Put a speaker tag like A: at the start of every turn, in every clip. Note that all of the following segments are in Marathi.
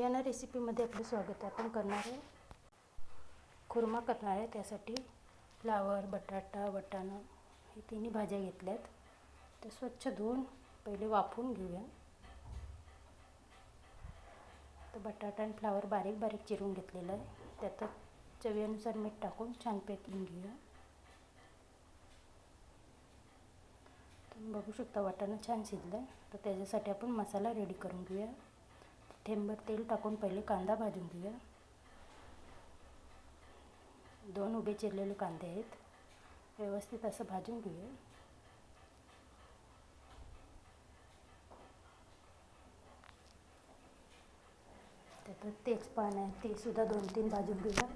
A: बियाणा रेसिपीमध्ये आपलं स्वागत आहे आपण करणार आहे. खुर्मा करणार आहे त्यासाठी फ्लावर बटाटा वटाणा हे तिन्ही भाज्या घेतल्यात. त्या स्वच्छ धुवून पहिले वाफून घेऊया. तर बटाटा आणि फ्लावर बारीक बारीक चिरून घेतलेलं आहे. त्यात चवीनुसार मीठ टाकून छान पेकून घेऊया. तुम्ही बघू शकता वाटाणा छान शिजलं आहे तर त्याच्यासाठी आपण मसाला रेडी करून घेऊया. थेंबर तेल टाकून पहिले कांदा भाजून घेऊया. दोन उभे चिरलेले कांदे आहेत. व्यवस्थित असं भाजून घेऊया. त्यात तेजपान आहे ते सुद्धा दोन तीन भाजून घेऊया.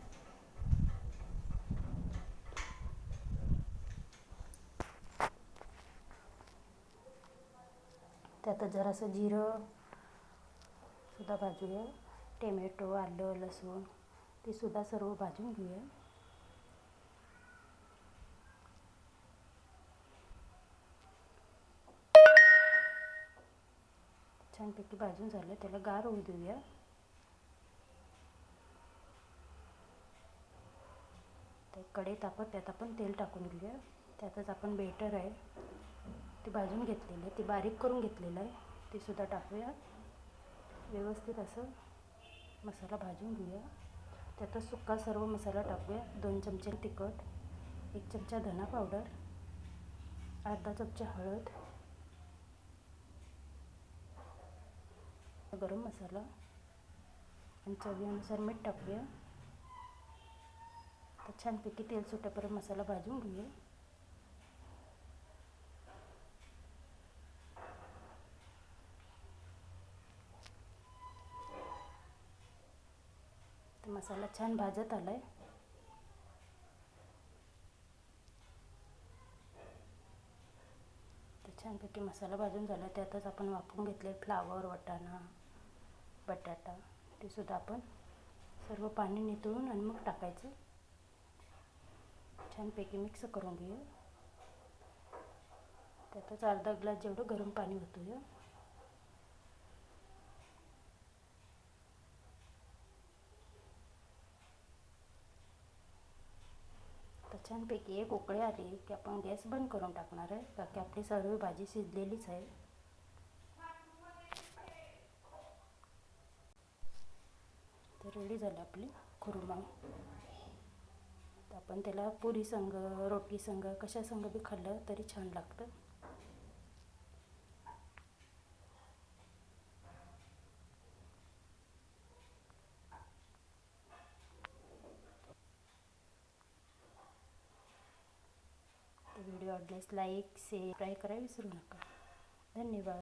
A: त्यात जरासं जिरं सुद्धा भाजूया. टोमॅटो आलं लसूण ते सुद्धा सर्व भाजून घेऊया. छानपैकी भाजून झालं. त्याला गार होऊ देऊया. ते कढई तापत त्यात आपण तेल टाकून घेऊया. त्यातच आपण बेटर आहे. ते भाजून घेतलेलं आहे. ते बारीक करून घेतलेलं आहे. ते सुद्धा टाकूया. व्यवस्थित असं मसाला भाजून घेऊया. त्यातच सुक्का सर्व मसाला टाकूया. दोन चमचे तिखट एक चमचा धना पावडर अर्धा चमचा हळद गरम मसाला आणि चवीनुसार मीठ टाकूया. तर छानपैकी तेल सुटेपर्यंत मसाला भाजून घेऊया. तर मसाला छान भाजत आला आहे तर छानपैकी मसाला भाजून झाला. त्यातच आपण वापरून घेतले फ्लावर वटाणा बटाटा ते सुद्धा आपण सर्व पाणी नितळून आणि मग टाकायचं. छानपैकी मिक्स करून घेऊ. त्यातच अर्धा ग्लास जेवढं गरम पाणी होतं छानपैकी एक उकळी आली की आपण गॅस बंद करून टाकणार आहे. का की आपली सर्व भाजी शिजलेलीच आहे. तर रेडी झालं आपली खुर्मा. तर आपण त्याला पुरी संग रोटी संग कशा संग बी खाल्लं तरी छान लागतं. व्हिडिओ आवडल्यास लाईक शेअर ट्राय करायला विसरू नका. धन्यवाद.